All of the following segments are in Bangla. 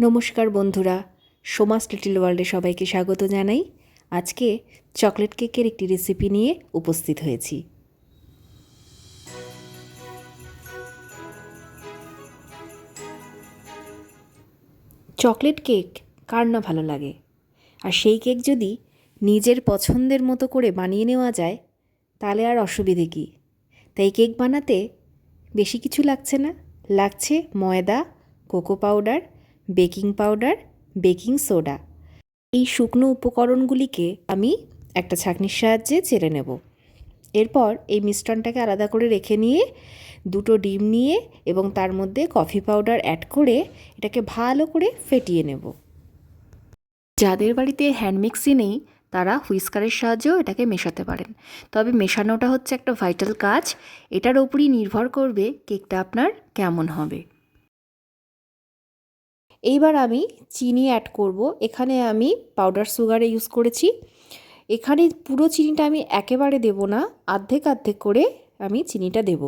নমস্কার বন্ধুরা, সোমাস লিটিল ওয়ার্ল্ডে সবাইকে স্বাগত জানাই। আজকে চকলেট কেকের একটি রেসিপি নিয়ে উপস্থিত হয়েছি। চকলেট কেক কার না ভালো লাগে? আর সেই কেক যদি নিজের পছন্দের মতো করে বানিয়ে নেওয়া যায়, তাহলে আর অসুবিধে কী? তাই কেক বানাতে বেশি কিছু লাগছে না। লাগছে ময়দা, cocoa powder baking powder, baking soda. এই শুকনো উপকরণগুলিকে আমি একটা ছাঁকনির সাহায্যে চেলে নেব। এরপর এই মিশ্রণটাকে আলাদা করে রেখে নিয়ে, দুটো ডিম নিয়ে এবং তার মধ্যে কফি পাউডার অ্যাড করে এটাকে ভালো করে ফেটিয়ে নেব। যাদের বাড়িতে হ্যান্ড মিক্সি নেই, তারা হুইস্কারের সাহায্যেও এটাকে মেশাতে পারেন। তবে মেশানোটা হচ্ছে একটা ভাইটাল কাজ। এটার ওপরই নির্ভর করবে কেকটা আপনার কেমন হবে। এইবার আমি চিনি অ্যাড করব। এখানে আমি পাউডার সুগারে ইউজ করেছি। এখানে পুরো চিনিটা আমি একেবারে দেব না আর্ধেক আর্ধেক করে আমি চিনিটা দেব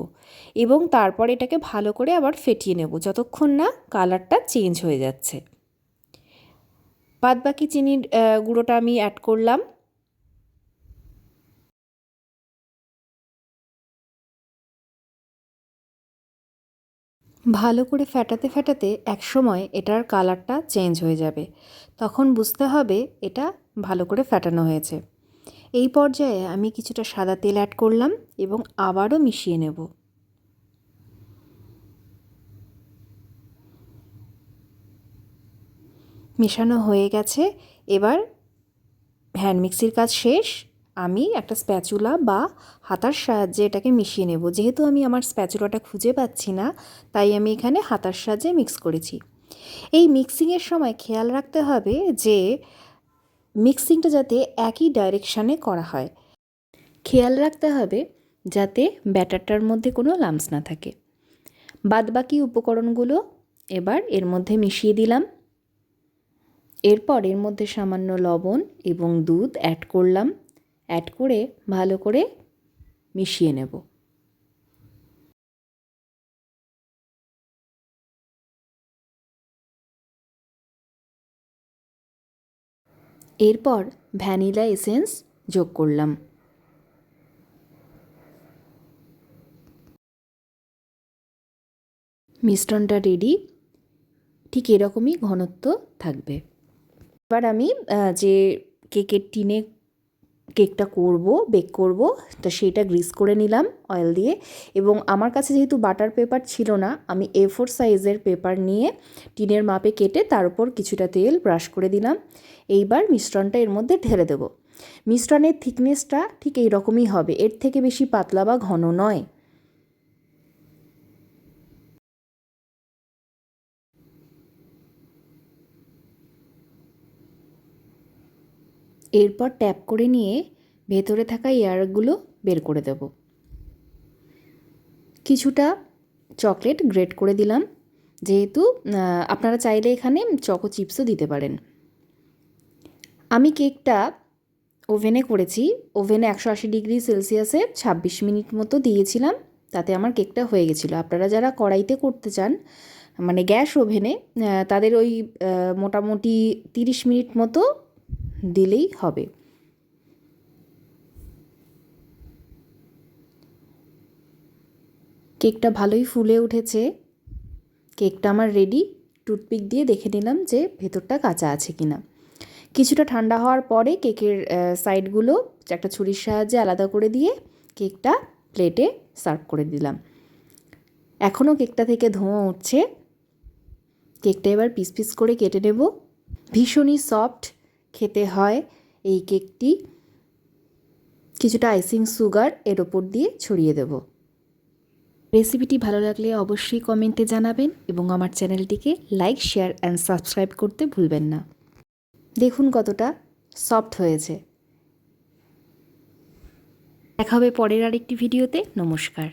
এবং তারপর এটাকে ভালো করে আবার ফেটিয়ে নেব, যতক্ষণ না কালারটা চেঞ্জ হয়ে যাচ্ছে। বাদবাকি চিনির গুঁড়োটা আমি অ্যাড করলাম। ভালো করে ফেটাতে ফেটাতে একসময় এটার কালারটা চেঞ্জ হয়ে যাবে। তখন বুঝতে হবে এটা ভালো করে ফেটানো হয়েছে। এই পর্যায়ে আমি কিছুটা সাদা তেল অ্যাড করলাম এবং আবারও মিশিয়ে নেব। মেশানো হয়ে গেছে। এবার হ্যান্ড মিক্সির কাজ শেষ। আমি একটা স্প্যাচুলা বা হাতার সাহায্যে এটাকে মিশিয়ে নেব। যেহেতু আমি আমার স্প্যাচুলাটা খুঁজে পাচ্ছি না, তাই আমি এখানে হাতার সাহায্যে মিক্স করেছি। এই মিক্সিংয়ের সময় খেয়াল রাখতে হবে যে মিক্সিংটা যাতে একই ডাইরেকশানে করা হয়। খেয়াল রাখতে হবে যাতে ব্যাটারটার মধ্যে কোনো লামস না থাকে। বাদবাকি উপকরণগুলো এবার এর মধ্যে মিশিয়ে দিলাম। এরপর এর মধ্যে সামান্য লবণ এবং দুধ অ্যাড করলাম। অ্যাড করে ভালো করে মিশিয়ে নেব। এরপর ভ্যানিলা এসেন্স যোগ করলাম। মিশ্রণটা রেডি ঠিক এরকমই ঘনত্ব থাকবে। এবার আমি যে কেকের টিনে কেকটা করব বেক করব, তো সেটা গ্রিস করে নিলাম অয়েল দিয়ে। এবং আমার কাছে যেহেতু বাটার পেপার ছিল না, আমি এ ফোর সাইজের পেপার নিয়ে টিনের মাপে কেটে তার উপর কিছুটা তেল ব্রাশ করে দিলাম। এইবার মিশ্রণটা এর মধ্যে ঢেলে দেবো। মিশ্রণের থিকনেসটা ঠিক এই রকমই হবে, এর থেকে বেশি পাতলা বা ঘন নয়। এরপর ট্যাপ করে নিয়ে ভেতরে থাকা এয়ারগুলো বের করে দেব। কিছুটা চকলেট গ্রেট করে দিলাম। যেহেতু আপনারা চাইলে এখানে চকো চিপসও দিতে পারেন। আমি কেকটা ওভেনে করেছি। ওভেনে একশো আশি ডিগ্রি সেলসিয়াসে ছাব্বিশ মিনিট মতো দিয়েছিলাম। তাতে আমার কেকটা হয়ে গেছিল। আপনারা যারা কড়াইতে করতে চান মানে গ্যাস ওভেনে তাদের ওই মোটামুটি তিরিশ মিনিট মতো দিলেই হবে। কেকটা ভালোই ফুলে উঠেছে। কেকটা আমার রেডি টুথপিক দিয়ে দেখে নিলাম যে ভেতরটা কাঁচা আছে কি না কিছুটা ঠান্ডা হওয়ার পরে কেকের সাইডগুলো একটা ছুরির সাহায্যে আলাদা করে দিয়ে কেকটা প্লেটে সার্ভ করে দিলাম। এখনও কেকটা থেকে ধোঁয়া উঠছে। কেকটা এবার পিস পিস করে কেটে নেব। ভীষণই সফট খেতে হয় এই কেকটি। কিছুটা আইসিং সুগার এর ওপর দিয়ে ছড়িয়ে দেব। রেসিপিটি ভালো লাগলে অবশ্যই কমেন্টে জানাবেন এবং আমার চ্যানেলটিকে লাইক শেয়ার অ্যান্ড সাবস্ক্রাইব করতে ভুলবেন না। দেখুন কতটা সফট হয়েছে। দেখা হবে পরের আরেকটি ভিডিওতে নমস্কার।